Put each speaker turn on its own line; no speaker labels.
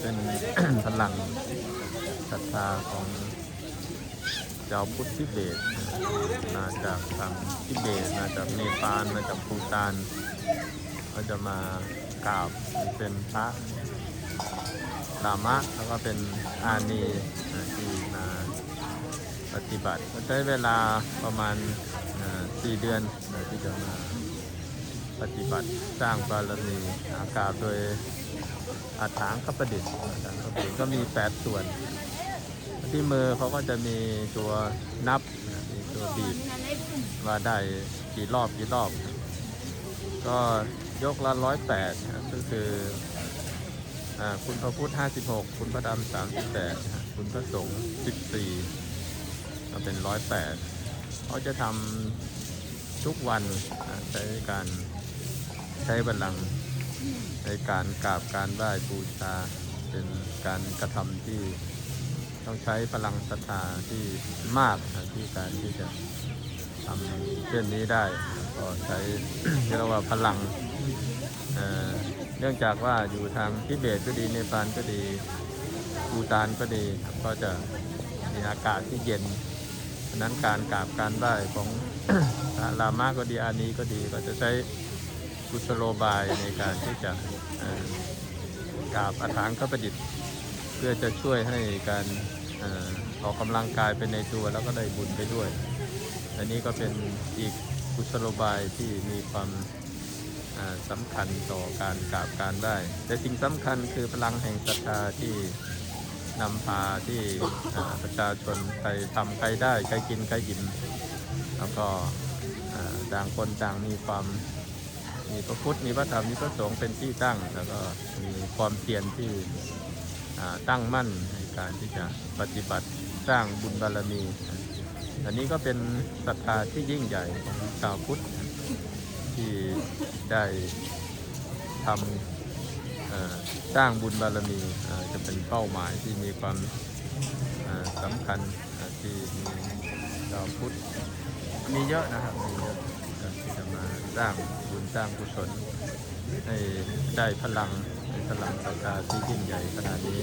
เป็น พลังศรัทธาของเจ้าพุทธทิเบตมาจากทางทิเบตมาจากเนปาลมาจากภูตานก็จะมากราบเป็นพระลามะแล้วก็เป็นอานีที่มาปฏิบัติใช้เวลาประมาณสี่เดือนที่จะมาปฏิบัติสร้างบารมีอากาศโดย อาถางคประดิษฐ์อาถางคประดิษฐ์ก็มี 8 ส่วน ที่มือเขาก็จะมีตัวนับมีตัวบีบว่าได้กี่รอบกี่รอบ ก็ยกละร้อยแปดก็คือคุณพระพุทธ56 คุณพระดำ38 คุณพระสงฆ์14ก็เป็นร้อยแปดเขาจะทำทุกวันใช้การใช้บัลลังก์ ในการกราบการไหว้บูชาเป็นการกระทำที่ต้องใช้พลังศรัทธาที่มากที่การที่จะทำเช่นนี้ได้ก็ใช้เรียกว่าพลังเนื่องจากว่าอยู่ทางทิเบตก็ดีเนปาลก็ดีภูตานก็ดีก็จะมีอากาศที่เย็นนั้นการกราบการไหว้ของระลามาก็ดีอานีก็ดีก็จะใช้ กุศโลบายในการที่จะกราบอาถางขประดิษฐ์ เพื่อจะช่วยให้การออกกำลังกายเป็นในตัวแล้วก็ได้บุญไปด้วย อันนี้ก็เป็นอีกกุศโลบายที่มีความสำคัญต่อการกราบการได้ แต่สิ่งสำคัญคือพลังแห่งศรัทธาที่นำพาที่ประชาชนใครทำใครได้ใครกินใครอิ่มแล้วก็ต่างคนต่างมีความ มีพระพุทธมีพระธรรมมีพระสงฆ์เป็นที่ตั้ง แล้วก็มีความเพียรที่ตั้งมั่นในการที่จะปฏิบัติสร้างบุญบารมี อันนี้ก็เป็นศรัทธาที่ยิ่งใหญ่ของชาวพุทธที่ได้ทำสร้างบุญบารมีจะเป็นเป้าหมายที่มีความสำคัญที่ชาวพุทธมีเยอะนะครับมีเยอะ ที่จะมาสร้างบุญสร้างกุศลให้ได้พลังในพลังศรัทธาที่ยิ่งใหญ่ขนาดนี้